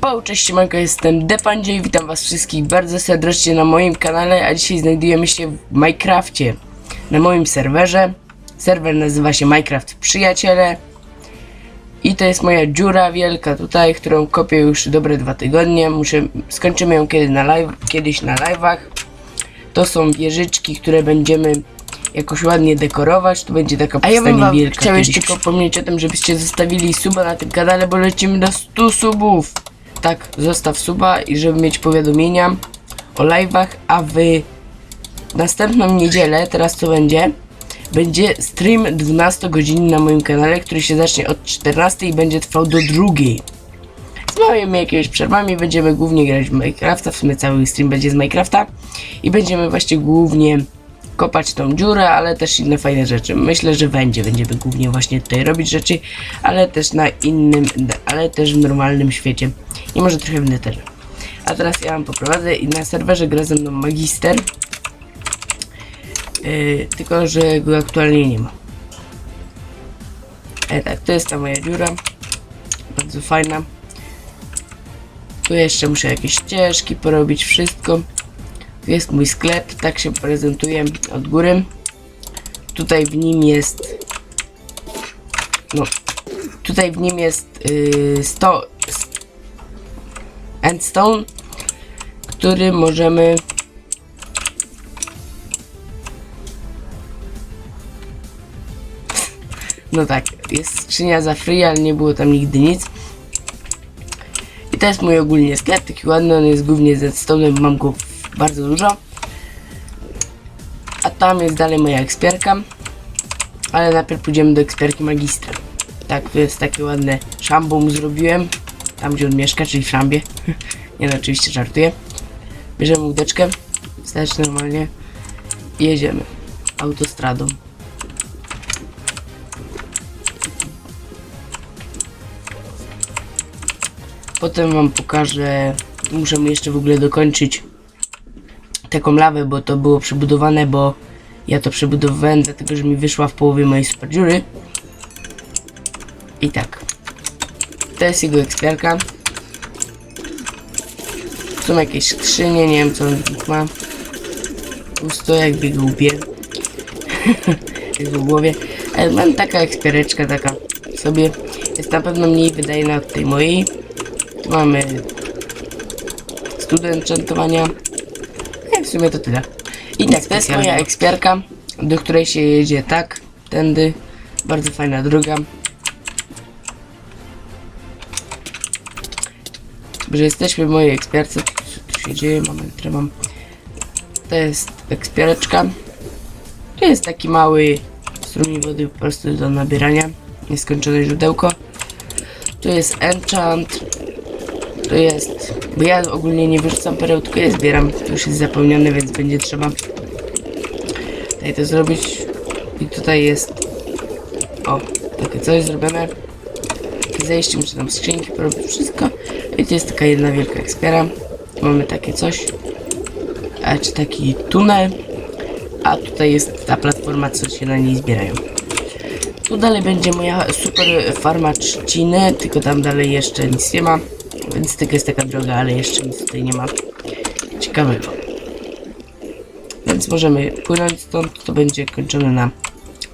Po, cześć siemanko, jestem Depandzie i witam was wszystkich bardzo serdecznie na moim kanale, a dzisiaj znajdujemy się w Minecrafcie, na moim serwerze. Serwer nazywa się Minecraft Przyjaciele i to jest moja dziura wielka tutaj, którą kopię już dobre dwa tygodnie. Muszę, skończymy ją kiedy na live, kiedyś na live'ach. To są wieżyczki, które będziemy jakoś ładnie dekorować, to będzie taka A ja bym wam wielka. chciał kiedyś. jeszcze tylko wspomnieć o tym, żebyście zostawili suba na tym kanale, bo lecimy do 100 subów. Tak, zostaw suba i żeby mieć powiadomienia o live'ach, a w następną niedzielę, teraz co będzie? Będzie stream 12 godzin na moim kanale, który się zacznie od 14 i będzie trwał do drugiej. Z małymi jakimiś przerwami będziemy głównie grać w Minecrafta, w sumie cały stream będzie z Minecrafta i będziemy właśnie głównie kopać tą dziurę, ale też inne fajne rzeczy. Myślę, że będzie, będziemy głównie właśnie tutaj robić rzeczy, ale też na innym, ale też w normalnym świecie i może trochę w netherze. A teraz ja wam poprowadzę i na serwerze gra ze mną Magister, yy, tylko że go aktualnie nie ma. E tak, to jest ta moja dziura, bardzo fajna. Tu jeszcze muszę jakieś ścieżki porobić, wszystko. Tu jest mój sklep, tak się prezentuje od góry. Tutaj w nim jest. No. Tutaj w nim jest yy, sto, s- endstone, który możemy. No tak, jest skrzynia za free, ale nie było tam nigdy nic. I to jest mój ogólnie sklep, taki ładny, on jest głównie ze stołem, mam go bardzo dużo. A tam jest dalej moja ekspierka. Ale najpierw pójdziemy do ekspierki magistra. Tak, to jest takie ładne szambum zrobiłem. Tam gdzie on mieszka, czyli w szambie. Nie no, oczywiście żartuję. Bierzemy łódeczkę, stać normalnie i jedziemy autostradą. Potem wam pokażę, muszę mu jeszcze w ogóle dokończyć taką lawę, bo to było przebudowane, bo ja to przebudowałem, dlatego że mi wyszła w połowie mojej super dziury. I tak. To jest jego ekspiarka. Są jakieś skrzynie, nie wiem co on ma. Pusto jakby jest w głowie. Ale mam taka ekspiareczka, taka sobie. Jest na pewno mniej wydajna od tej mojej. Mamy student enchantowania. I w sumie to tyle. I tak, to jest moja ekspiarka, do której się jedzie tak, tędy. Bardzo fajna droga. Że jesteśmy w mojej ekspiarce. Co tu się dzieje? Moment, mam. To jest ekspiareczka. To jest taki mały strumień wody po prostu do nabierania. Nieskończone źródełko. Tu jest enchant. To jest, bo ja ogólnie nie wyrzucam pereł, tylko je zbieram. To już jest zapełnione, więc będzie trzeba tutaj to zrobić. I tutaj jest, o, takie coś zrobione. Zejście, muszę tam skrzynki porobić, wszystko. I to jest taka jedna wielka ekspiara. Mamy takie coś. A czy taki tunel. A tutaj jest ta platforma, co się na niej zbierają. Tu dalej będzie moja super farma trzciny, tylko tam dalej jeszcze nic nie ma. Więc tylko jest taka droga, ale jeszcze nic tutaj nie ma ciekawego. Więc możemy płynąć stąd, to będzie kończone na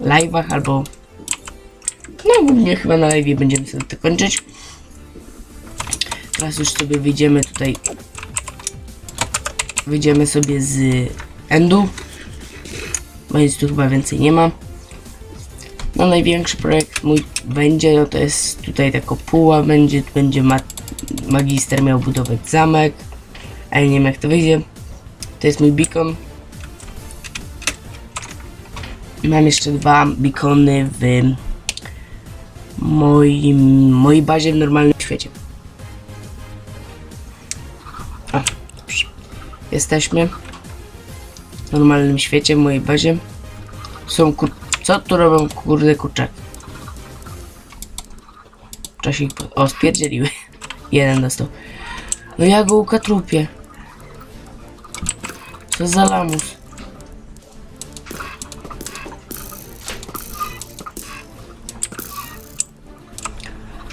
live'ach albo no głównie chyba na live będziemy sobie to kończyć. Teraz już sobie wyjdziemy tutaj wyjdziemy sobie z endu bo nic tu chyba więcej nie ma. No największy projekt mój będzie, no to jest tutaj ta kopuła będzie, będzie ma magister miał budować zamek, ale nie wiem jak to wyjdzie. To jest mój beacon. Mam jeszcze dwa beacony w moim, mojej bazie w normalnym świecie. Dobrze. Jesteśmy w normalnym świecie, w mojej bazie. Są kur... Co tu robią kurde kurczaki? Czasik... O, spierdzieliły. Jeden dostał. No ja go ukatrupię. Co za lamus.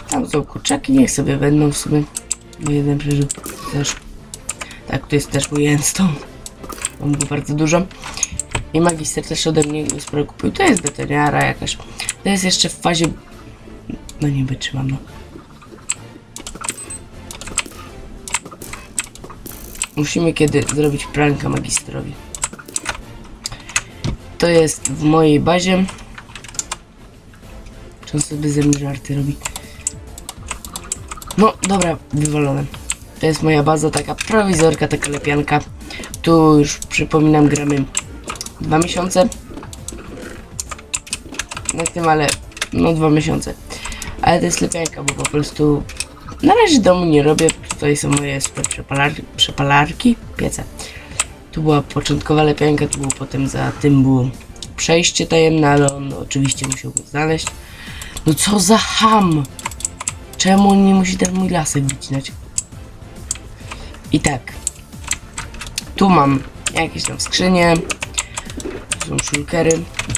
Tam są kurczaki, niech sobie będą w sumie. Bo jeden przeżył też. Tak, to jest też mój endstone. Mam go bardzo dużo. I magister też ode mnie sporo kupił. To jest betoniara jakaś. To jest jeszcze w fazie... No nie wytrzymam, no. Musimy kiedy zrobić pranka magistrowi. To jest w mojej bazie. Czy on sobie ze mnie żarty robi? No, dobra, wywalone. To jest moja baza, taka prowizorka, taka lepianka. Tu już przypominam, gramy dwa miesiące. Na tym, ale no dwa miesiące. Ale to jest lepianka, bo po prostu na razie domu nie robię. Tutaj są moje przepalarki, przepalarki piece. Tu była początkowa lepianka, tu było potem za tym było przejście tajemne, ale on oczywiście musiał go znaleźć. No co za ham! Czemu nie musi ten mój lasek wycinać? I tak. Tu mam jakieś tam skrzynie. Tu są szulkery.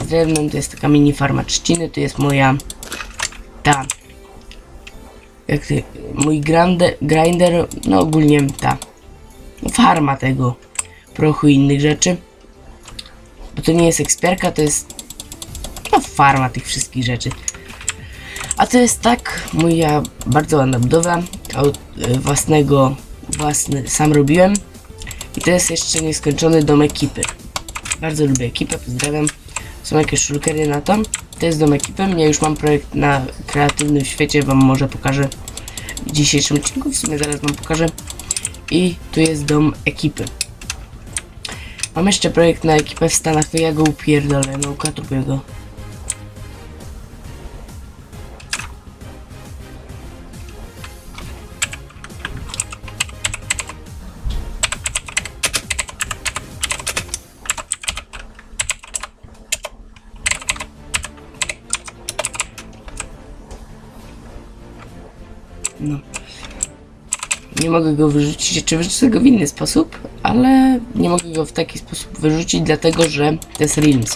Z drewnem to jest taka mini farma trzciny. To jest moja ta. Jak ty, mój grande, grinder, no ogólnie ta farma tego prochu i innych rzeczy. Bo to nie jest ekspierka, to jest no farma tych wszystkich rzeczy. A to jest tak moja bardzo ładna budowla od e, własnego, własny sam robiłem. I to jest jeszcze nieskończony dom ekipy. Bardzo lubię ekipę, pozdrawiam. Są jakieś szulkery na to. To jest dom ekipy. Ja już mam projekt na kreatywnym świecie, wam może pokażę w dzisiejszym odcinku. W sumie zaraz wam pokażę. I tu jest dom ekipy. Mam jeszcze projekt na ekipę w Stanach, to ja go upierdolę, no ukatrupię go. Nie mogę go wyrzucić, czy wyrzucę go w inny sposób, ale nie mogę go w taki sposób wyrzucić, dlatego że to jest Realms.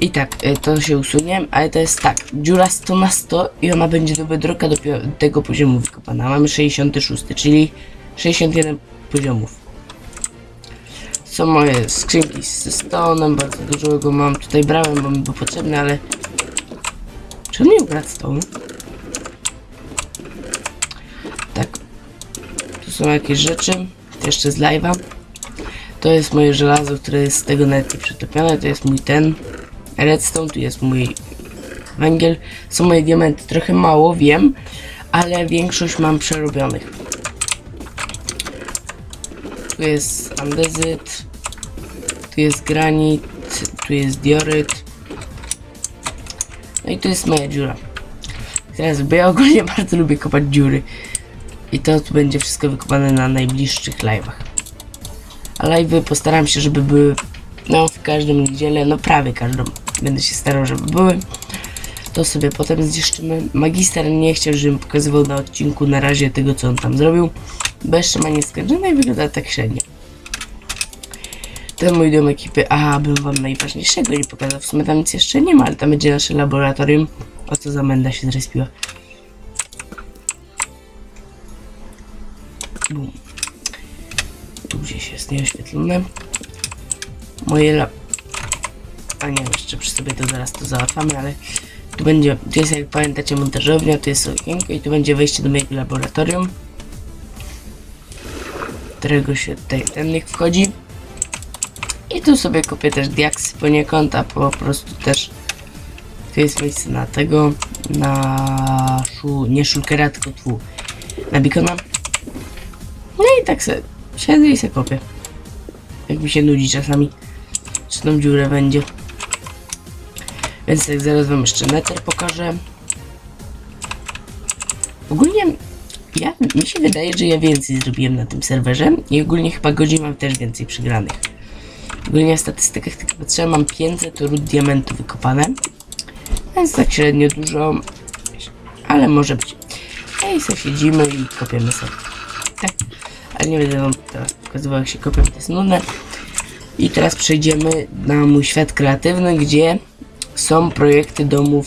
I tak, y, to się usunie, ale to jest tak, dziura 100 na 100 i ona będzie do bedroka do tego poziomu wykopana. Mamy 66, czyli 61 poziomów. Są moje skrzynki z stonem, bardzo dużo go mam. Tutaj brałem, bo mi był potrzebny, ale... On nie ukradł stone? Tak. Tu są jakieś rzeczy. Jeszcze z live'a. To jest moje żelazo, które jest z tego nawet nie przetopione. To jest mój ten redstone. Tu jest mój węgiel. Są moje diamenty. Trochę mało, wiem. Ale większość mam przerobionych. Tu jest andezyt. Tu jest granit. Tu jest dioryt. No i tu jest moja dziura. Teraz, bo ja ogólnie bardzo lubię kopać dziury. I to będzie wszystko wykopane na najbliższych live'ach. A live'y postaram się, żeby były no w każdą niedzielę, no prawie każdą. Będę się starał, żeby były. To sobie potem zniszczymy. Magister nie chciał, żebym pokazywał na odcinku na razie tego, co on tam zrobił. Jeszcze ma nieskończone i wygląda tak średnio. Ten mój dom ekipy, a bym wam najważniejszego nie pokazał. W sumie tam nic jeszcze nie ma, ale tam będzie nasze laboratorium. O co za menda się zrespiła. Bum. Tu gdzieś jest nieoświetlone. Moje lab... A nie, jeszcze przy sobie to zaraz to załatwamy, ale tu będzie, tu jest jak pamiętacie montażownia, tu jest okienko i tu będzie wejście do mojego laboratorium. Którego się tutaj tennych wchodzi. I tu sobie kopię też diaksy poniekąd, a po prostu też tu jest miejsce na tego, na szu, nie szulkera, tylko tu, na bikona. No i tak se siedzę i se kopię. Jak mi się nudzi czasami, czy tą dziurę będzie. Więc tak zaraz wam jeszcze nether pokażę. Ogólnie ja, mi się wydaje, że ja więcej zrobiłem na tym serwerze i ogólnie chyba godzin mam też więcej przygranych. Ogólnie w statystykach tylko patrzyłem, mam 500 ród diamentu wykopane. Więc tak średnio dużo, ale może być. I sobie siedzimy i kopiemy sobie. Ale nie będę wam teraz pokazywał jak się kopiemy, to jest nudne. I teraz przejdziemy na mój świat kreatywny, gdzie są projekty domów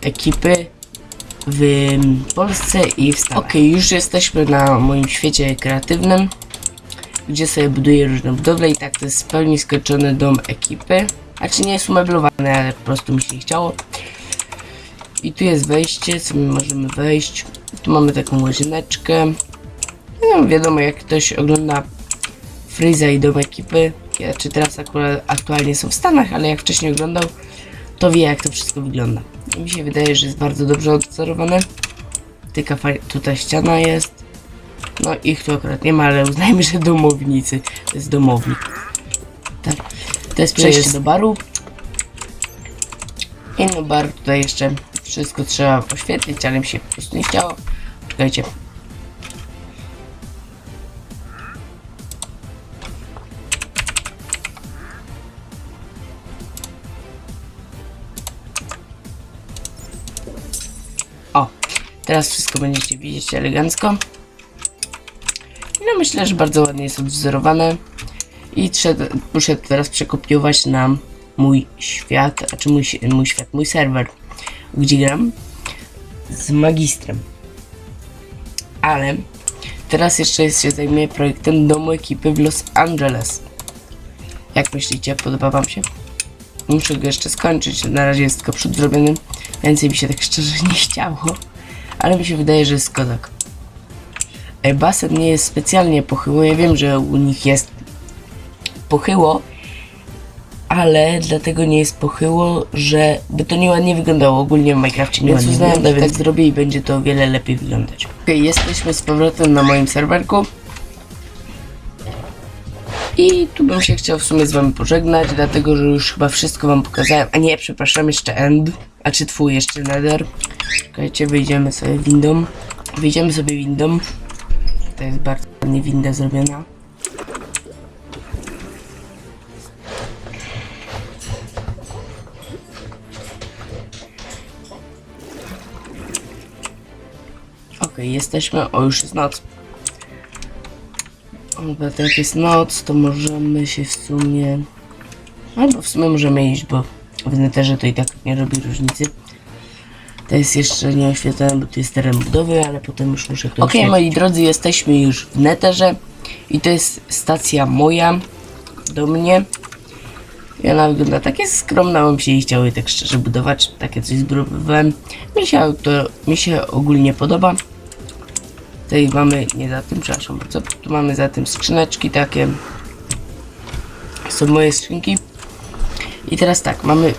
ekipy w Polsce i w Stanach. Okej, już jesteśmy na moim świecie kreatywnym, gdzie sobie buduję różne budowle i tak to jest w pełni skończony dom ekipy. Znaczy nie jest umeblowany, ale po prostu mi się nie chciało. I tu jest wejście, co my możemy wejść. Tu mamy taką łazieneczkę. No, wiadomo, jak ktoś ogląda Freeza i dom ekipy, czy teraz akurat aktualnie są w Stanach, ale jak wcześniej oglądał, to wie jak to wszystko wygląda. Mi się wydaje, że jest bardzo dobrze odwzorowane. Tylko faj- tutaj ściana jest. No ich tu akurat nie ma, ale uznajmy, że domownicy. To jest domownik. Tak. To jest przejście do baru. I no bar tutaj jeszcze wszystko trzeba oświetlić, ale mi się po prostu nie chciało. Czekajcie. Teraz wszystko będziecie widzieć elegancko. No myślę, że bardzo ładnie jest odwzorowane. I trzeba, muszę teraz przekopiować nam mój świat, a czy mój, mój świat, mój serwer, gdzie gram z magistrem. Ale teraz jeszcze się zajmuję projektem domu ekipy w Los Angeles. Jak myślicie, podoba wam się? Muszę go jeszcze skończyć, na razie jest tylko przód zrobiony. Więcej mi się tak szczerze nie chciało, ale mi się wydaje, że jest kozak. E, Basen nie jest specjalnie pochyły, ja wiem, że u nich jest pochyło, ale dlatego nie jest pochyło, że by to nieładnie wyglądało. Ogólnie w Minecrafcie nie ładnie wygląda, więc tak zrobię i będzie to o wiele lepiej wyglądać. Okej, jesteśmy z powrotem na moim serwerku. I tu bym się chciał w sumie z wami pożegnać, dlatego że już chyba wszystko wam pokazałem. A nie, przepraszam, jeszcze end. A czy twój jeszcze nether? Czekajcie, wyjdziemy sobie windą. Wyjdziemy sobie windą. To jest bardzo ładnie winda zrobiona. Okej, jesteśmy. O, już jest noc. O, bo jak jest noc, to możemy się w sumie... Albo w sumie możemy iść, bo w neterze to i tak nie robi różnicy. To jest jeszcze nie oświetlone, bo tu jest teren budowy, ale potem już muszę to Okej, moi drodzy, jesteśmy już w neterze. I to jest stacja moja, do mnie. I ona wygląda tak jest skromna, mam się jej chciały tak szczerze budować. Takie coś zbudowywałem. Mi się to mi się ogólnie podoba. Tutaj mamy, nie za tym, przepraszam bardzo, tu mamy za tym skrzyneczki takie. Są moje skrzynki. I teraz tak, mamy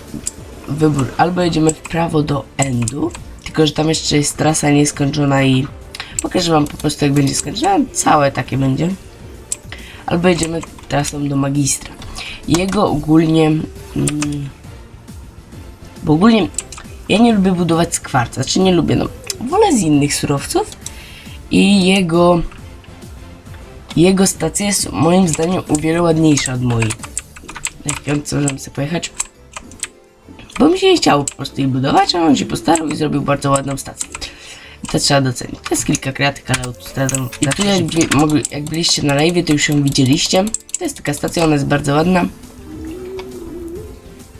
wybór. Albo jedziemy w prawo do endu, tylko że tam jeszcze jest trasa nieskończona i pokażę wam po prostu jak będzie skończona. Całe takie będzie. Albo jedziemy trasą do magistra. Jego ogólnie... Mm, bo ogólnie ja nie lubię budować z kwarca, znaczy nie lubię, no wolę z innych surowców i jego jego stacja jest moim zdaniem o wiele ładniejsza od mojej. Jak piątce możemy sobie pojechać. Bo mi się nie chciało po prostu jej budować, a on się postarał i zrobił bardzo ładną stację. To trzeba docenić. To jest kilka kratek, ale autostradą. Na tu jak, bli- mogli- jak byliście na live, to już ją widzieliście. To jest taka stacja, ona jest bardzo ładna.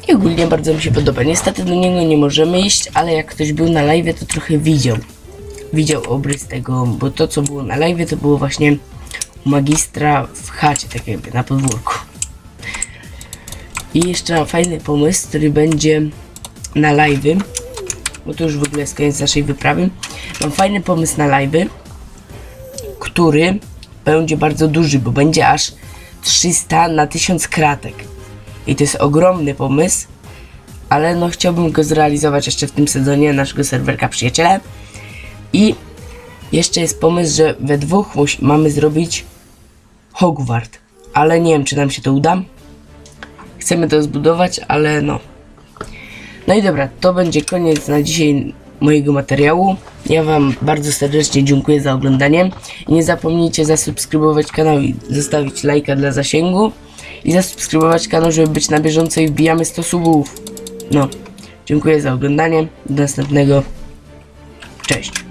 I ogólnie bardzo mi się podoba. Niestety do niego nie możemy iść, ale jak ktoś był na live, to trochę widział. Widział obrys tego, bo to co było na live, to było właśnie magistra w chacie, tak jakby na podwórku. I jeszcze fajny pomysł, który będzie na live, bo to już w ogóle jest koniec naszej wyprawy. Mam fajny pomysł na live, który będzie bardzo duży, bo będzie aż 300 na 1000 kratek. I to jest ogromny pomysł, ale no chciałbym go zrealizować jeszcze w tym sezonie naszego serwerka przyjaciele. I jeszcze jest pomysł, że we dwóch mamy zrobić Hogwart, ale nie wiem czy nam się to uda. Chcemy to zbudować, ale no. No i dobra, to będzie koniec na dzisiaj mojego materiału. Ja Wam bardzo serdecznie dziękuję za oglądanie. Nie zapomnijcie zasubskrybować kanał i zostawić lajka dla zasięgu. I zasubskrybować kanał, żeby być na bieżąco i wbijamy 100 subów. No, dziękuję za oglądanie. Do następnego. Cześć.